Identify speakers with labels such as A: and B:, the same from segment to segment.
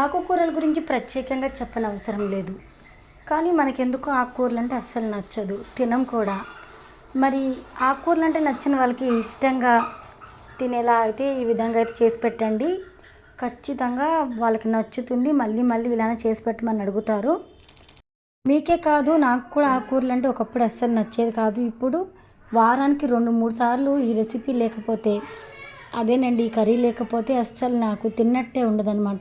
A: ఆకుకూరల గురించి ప్రత్యేకంగా చెప్పని అవసరం లేదు. కానీ మనకెందుకు ఆకుకూరలు అంటే అస్సలు నచ్చదు. తినం కూడా. మరి ఆకుకూరలు అంటే నచ్చిన వాళ్ళకి ఇష్టంగా తినేలా అయితే ఈ విధంగా అయితే చేసి పెట్టండి. ఖచ్చితంగా వాళ్ళకి నచ్చుతుంది. మళ్ళీ మళ్ళీ ఇలానే చేసి పెట్టమని అడుగుతారు. మీకే కాదు నాకు కూడా ఆకుకూరలు అంటే ఒకప్పుడు అస్సలు నచ్చేది కాదు. ఇప్పుడు వారానికి రెండు మూడు సార్లు ఈ రెసిపీ లేకపోతే అదేనండి ఈ కర్రీ లేకపోతే అస్సలు నాకు తిన్నట్టే ఉండదన్నమాట.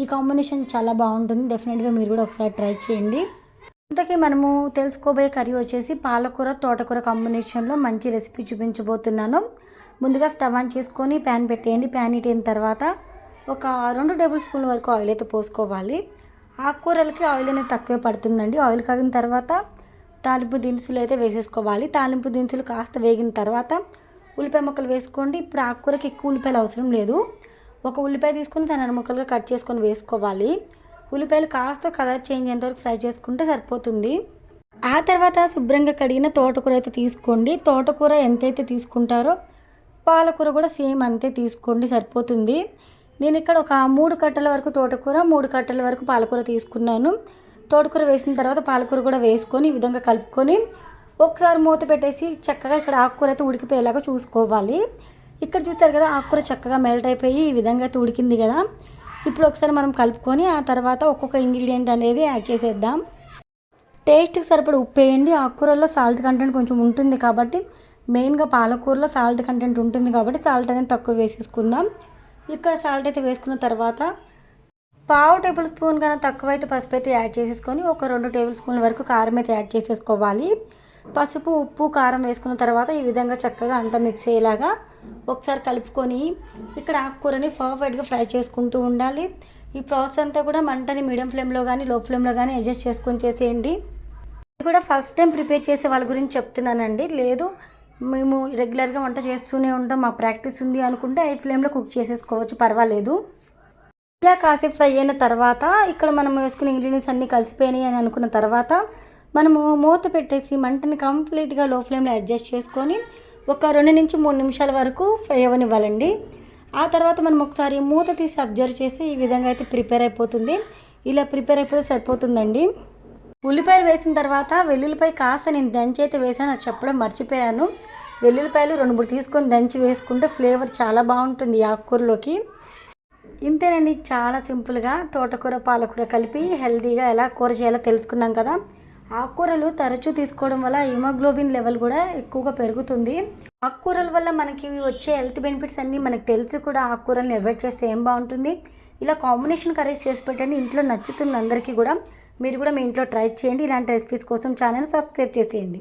A: ఈ కాంబినేషన్ చాలా బాగుంటుంది. డెఫినెట్గా మీరు కూడా ఒకసారి ట్రై చేయండి. ఇంతకీ మనము తెలుసుకోబోయే కర్రీ వచ్చేసి పాలకూర తోటకూర కాంబినేషన్లో మంచి రెసిపీ చూపించబోతున్నాను. ముందుగా స్టవ్ ఆన్ చేసుకొని ప్యాన్ పెట్టేయండి. ప్యాన్ ఇటైన తర్వాత ఒక రెండు టేబుల్ స్పూన్ వరకు ఆయిల్ అయితే పోసుకోవాలి. ఆకుకూరలకి ఆయిల్ అనేది తక్కువే పడుతుందండి. ఆయిల్ కాగిన తర్వాత తాలింపు దినుసులు అయితే వేసేసుకోవాలి. తాలింపు దినుసులు కాస్త వేగిన తర్వాత ఉల్లిపాయ ముక్కలు వేసుకోండి. ఇప్పుడు ఆకుకూరకి ఎక్కువ ఉల్లిపాయలు అవసరం లేదు. ఒక ఉల్లిపాయ తీసుకొని సన్న ముక్కలుగా కట్ చేసుకొని వేసుకోవాలి. ఉల్లిపాయలు కాస్త కలర్ చేంజ్ అయ్యేంతవరకు ఫ్రై చేసుకుంటే సరిపోతుంది. ఆ తర్వాత శుభ్రంగా కడిగిన తోటకూర అయితే తీసుకోండి. తోటకూర ఎంతైతే తీసుకుంటారో పాలకూర కూడా సేమ్ అంతే తీసుకోండి సరిపోతుంది. నేను ఇక్కడ ఒక మూడు కట్టల వరకు తోటకూర మూడు కట్టల వరకు పాలకూర తీసుకున్నాను. తోటకూర వేసిన తర్వాత పాలకూర కూడా వేసుకొని ఈ విధంగా కలుపుకొని ఒకసారి మూత పెట్టేసి చక్కగా ఇక్కడ ఆకుకూర అయితే ఉడికిపోయేలాగా చూసుకోవాలి. ఇక్కడ చూస్తారు కదా ఆకుకూర చక్కగా మెల్ట్ అయిపోయి ఈ విధంగా అయితే ఉడికింది కదా. ఇప్పుడు ఒకసారి మనం కలుపుకొని ఆ తర్వాత ఒక్కొక్క ఇంగ్రీడియంట్ అనేది యాడ్ చేసేద్దాం. టేస్ట్కి సరిపడ ఉప్పు వేయండి. ఆకుకూరలో సాల్ట్ కంటెంట్ కొంచెం ఉంటుంది కాబట్టి మెయిన్గా పాలకూరలో సాల్ట్ కంటెంట్ ఉంటుంది కాబట్టి సాల్ట్ అనేది తక్కువ వేసేసుకుందాం. ఇక్కడ సాల్ట్ అయితే వేసుకున్న తర్వాత పావు టేబుల్ స్పూన్ కన్నా తక్కువ అయితే పసుపు అయితే యాడ్ చేసేసుకొని ఒక రెండు టేబుల్ స్పూన్ల వరకు కారం అయితే యాడ్ చేసేసుకోవాలి. పసుపు ఉప్పు కారం వేసుకున్న తర్వాత ఈ విధంగా చక్కగా అంతా మిక్స్ అయ్యేలాగా ఒకసారి కలుపుకొని ఇక్కడ ఆకుకూరని పర్ఫెక్ట్గా ఫ్రై చేసుకుంటూ ఉండాలి. ఈ ప్రాసెస్ అంతా కూడా మంటని మీడియం ఫ్లేమ్లో కానీ లో ఫ్లేమ్లో కానీ అడ్జస్ట్ చేసుకొని చేసేయండి. ఇది కూడా ఫస్ట్ టైం ప్రిపేర్ చేసే వాళ్ళ గురించి చెప్తున్నానండి. లేదు మేము రెగ్యులర్గా వంట చేస్తూనే ఉంటాం మా ప్రాక్టీస్ ఉంది అనుకుంటే ఐ ఫ్లేమ్లో కుక్ చేసేసుకోవచ్చు పర్వాలేదు. ఇలా కాసేపు ఫ్రై అయిన తర్వాత ఇక్కడ మనం వేసుకున్న ఇంగ్రీడియంట్స్ అన్నీ కలిసిపోయినాయి అని అనుకున్న తర్వాత మనము మూత పెట్టేసి మంటని కంప్లీట్గా లో ఫ్లేమ్లో అడ్జస్ట్ చేసుకొని ఒక రెండు నుంచి మూడు నిమిషాల వరకు ఫ్రై అవ్వనివ్వాలండి. ఆ తర్వాత మనం ఒకసారి మూత తీసి అబ్జర్వ్ చేసి ఈ విధంగా అయితే ప్రిపేర్ అయిపోతుంది. ఇలా ప్రిపేర్ అయిపోతే సరిపోతుందండి. ఉల్లిపాయలు వేసిన తర్వాత వెల్లుల్లిపాయ కాస్త నేను దంచి అయితే వేసాను అది చెప్పడం మర్చిపోయాను. వెల్లుల్లిపాయలు రెండు మూడు తీసుకొని దంచి వేసుకుంటే ఫ్లేవర్ చాలా బాగుంటుంది ఆకుకూరలోకి. ఇంతేనండి చాలా సింపుల్గా తోటకూర పాలకూర కలిపి హెల్తీగా ఎలా కూర చేయాలో తెలుసుకున్నాం కదా. ఆకుకూరలు తరచూ తీసుకోవడం వల్ల హిమోగ్లోబిన్ లెవెల్ కూడా ఎక్కువగా పెరుగుతుంది. ఆకుకూరల వల్ల మనకి వచ్చే హెల్త్ బెనిఫిట్స్ అన్నీ మనకు తెలిసి కూడా ఆకుకూరలను అవాయిడ్ చేస్తే ఏం బాగుంటుంది? ఇలా కాంబినేషన్ కర్రీస్ చేసి పెట్టండి. ఇంట్లో నచ్చుతుంది అందరికీ కూడా. మీరు కూడా మీ ఇంట్లో ట్రై చేయండి. ఇలాంటి రెసిపీస్ కోసం ఛానల్ సబ్స్క్రైబ్ చేసేయండి.